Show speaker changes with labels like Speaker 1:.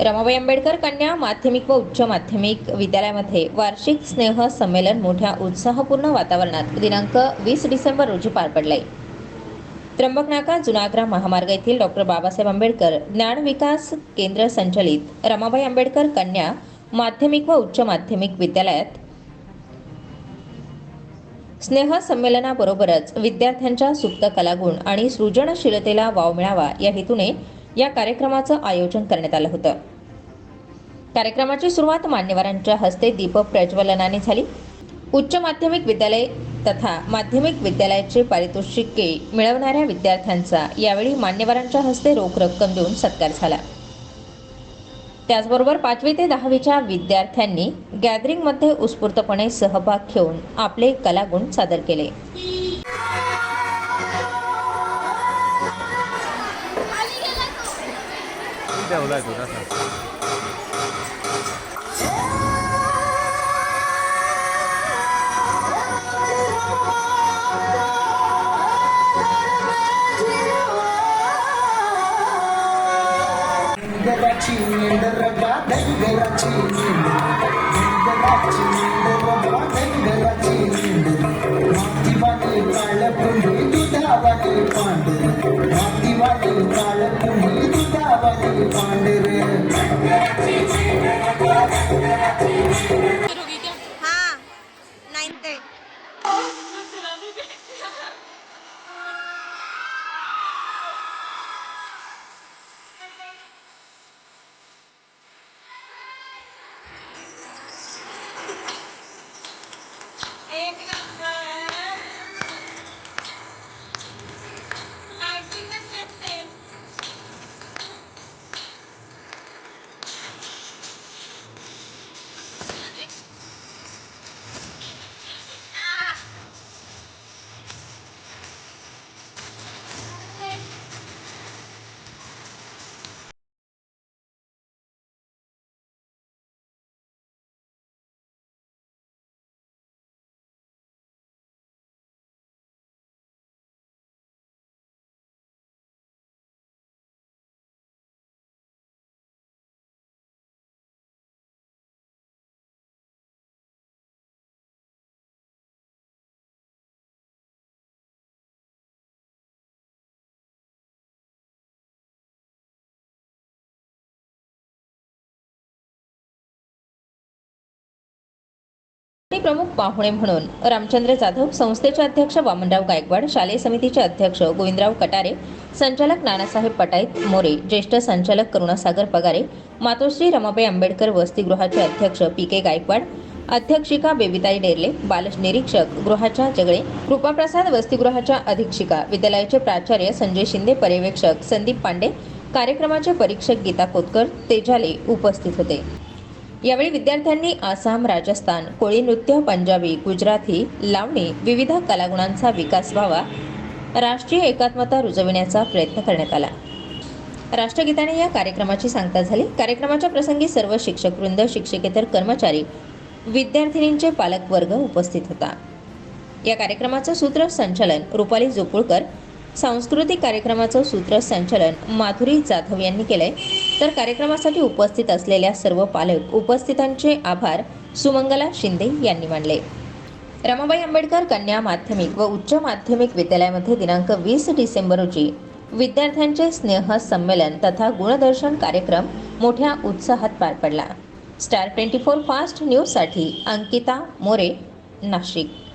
Speaker 1: रमाबाई आंबेडकर कन्या माध्यमिक व उच्च माध्यमिक विद्यालयामध्ये वार्षिक स्नेह संमेलन मोठ्या उत्साहपूर्ण वातावरणात दिनांक वीस डिसेंबर रोजी पार पडले त्र्यंबक नाका जुनाग्रा महामार्ग येथील डॉक्टर बाबासाहेब आंबेडकर ज्ञान विकास केंद्र संचलित रमाबाई आंबेडकर कन्या माध्यमिक व उच्च माध्यमिक विद्यालयात स्नेह संमेलनाबरोबरच विद्यार्थ्यांच्या सुप्त कलागुण आणि सृजनशीलतेला वाव मिळावा या हेतूने या कार्यक्रमाचं आयोजन करण्यात आलं होतं. कार्यक्रमाची सुरुवात मान्यवरांच्या हस्ते दीप प्रज्वलनाने झाली. उच्च माध्यमिक विद्यालय तथा माध्यमिक विद्यालयाचे पारितोषिके मिळवणाऱ्या विद्यार्थ्यांचा यावेळी मान्यवरांच्या हस्ते रोख रक्कम देऊन सत्कार झाला. त्याचबरोबर पाचवी ते दहावीच्या विद्यार्थ्यांनी गॅदरिंगमध्ये उत्स्फूर्तपणे सहभाग घेऊन आपले कलागुण सादर केले.
Speaker 2: てはございません。பாண்டர்
Speaker 3: மாத்தி வாட்டில்
Speaker 1: காலத்து प्रमुख पाहुणे म्हणून रामचंद्र जाधव संस्थेचे अध्यक्ष वामनराव गायकवाड शालेय समितीचे अध्यक्ष गोविंदराव कटारे संचालक नानासाहेब पटाईत मोरे ज्येष्ठ संचालक करुणासागर पगारे मातोश्री रमाबाई आंबेडकर वसतिगृहाचे अध्यक्ष पी के गायकवाड अध्यक्षिका बेबीताई डेरले बाल निरीक्षक गृहाच्या जगळे कृपाप्रसाद वसतिगृहाच्या अधीक्षिका विद्यालयाचे प्राचार्य संजय शिंदे पर्यवेक्षक संदीप पांडे कार्यक्रमाचे परीक्षक गीता कोतकर तेजाले उपस्थित होते. यावेळी विद्यार्थ्यांनी आसाम राजस्थान कोळी नृत्य पंजाबी गुजराती लावणी विविध कलागुणांचा विकास व्हावा राष्ट्रीय एकात्मता रुजविण्याचा प्रयत्न करण्यात आला. राष्ट्रगीताने या कार्यक्रमाची सांगता झाली. कार्यक्रमाच्या प्रसंगी सर्व शिक्षक वृंद शिक्षकेतर कर्मचारी विद्यार्थिनींचे पालक वर्ग उपस्थित होता. या कार्यक्रमाचं सूत्रसंचालन रुपाली जोपुळकर सांस्कृतिक कार्यक्रमाचं सूत्रसंचालन माधुरी जाधव यांनी केलंय. तर कार्यक्रमासाठी उपस्थित असलेल्या सर्व पालक उपस्थितांचे आभार. सुमंगला शिंदे यांनी मानले. रमाबाई आंबेडकर कन्या माध्यमिक व उच्च माध्यमिक विद्यालयामध्ये दिनांक वीस डिसेंबर रोजी विद्यार्थ्यांचे स्नेह संमेलन तथा गुणदर्शन कार्यक्रम मोठ्या उत्साहात पार पडला. स्टार ट्वेंटी फोर फास्ट न्यूजसाठी अंकिता मोरे नाशिक.